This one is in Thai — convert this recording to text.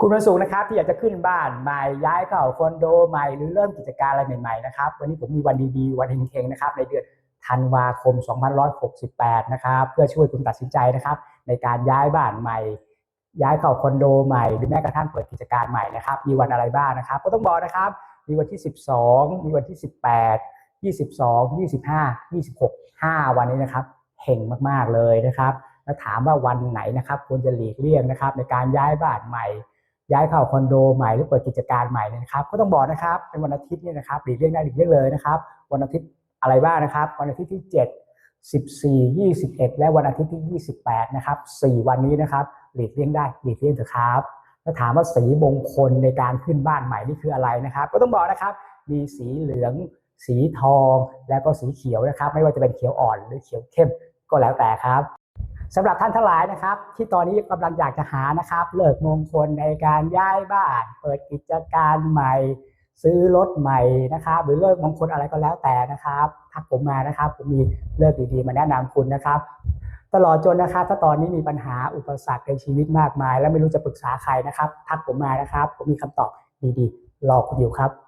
คุณวันศุกร์นะครับที่อยากจะขึ้นบ้านใหม่ย้ายเข้าคอนโดใหม่หรือเริ่มกิจการอะไรใหม่ๆนะครับวันนี้ผมมีวันดีๆ วันเฮงๆนะครับในเดือนธันวาคม 2568 นะครับเพื่อช่วยคุณตัดสินใจนะครับ ในการย้ายบ้านใหม่ ย้ายเข้าคอนโดใหม่หรือแม้กระทั่งเปิดกิจการใหม่นะครับ มีวันอะไรบ้างนะครับ ก็ต้องบอกนะครับ มีวันที่ 12 มีวันที่ 18 22 25 26 5 วันนี้นะครับเฮงมากๆเลยนะครับ แล้วถามว่าวันไหนนะครับควรจะหลีกเลี่ยงนะครับ ในการย้ายบ้านใหม่ ย้ายเข้าคอนโดใหม่หรือเปิดกิจการใหม่เนี่ยนะครับ ก็ต้องบอกนะครับเป็นวันอาทิตย์เนี่ยนะครับหลีกเลี่ยงได้หลีกเลี่ยงเลยนะครับ วันอาทิตย์อะไรบ้างนะครับ วันอาทิตย์ที่ 7 14 21 และวันอาทิตย์ที่ 28 นะครับ 4 วันนี้นะครับหลีกเลี่ยงได้หลีกเลี่ยงเถอะครับถ้าถามว่าสีมงคลในการขึ้นบ้านใหม่นี่คืออะไรนะครับ ก็ต้องบอกนะครับ มีสีเหลือง สีทอง และก็สีเขียวนะครับ ไม่ว่าจะเป็นเขียวอ่อนหรือเขียวเข้มก็แล้วแต่ครับ สำหรับท่านทั้งหลายนะครับ ที่ตอนนี้กำลังอยากจะหานะครับเลิกมงคลในการย้ายบ้าน เปิดกิจการใหม่ ซื้อรถใหม่นะครับ หรือเลิกมงคลอะไรก็แล้วแต่นะครับทักผมมานะครับ ผมมีเลิกดีๆ มาแนะนำคุณนะครับ ตลอดจนนะครับ ถ้าตอนนี้มีปัญหาอุปสรรคในชีวิตมากมาย แล้วไม่รู้จะปรึกษาใครนะครับ ทักผมมานะครับ ผมมีคำตอบดีๆรอคุณอยู่ครับ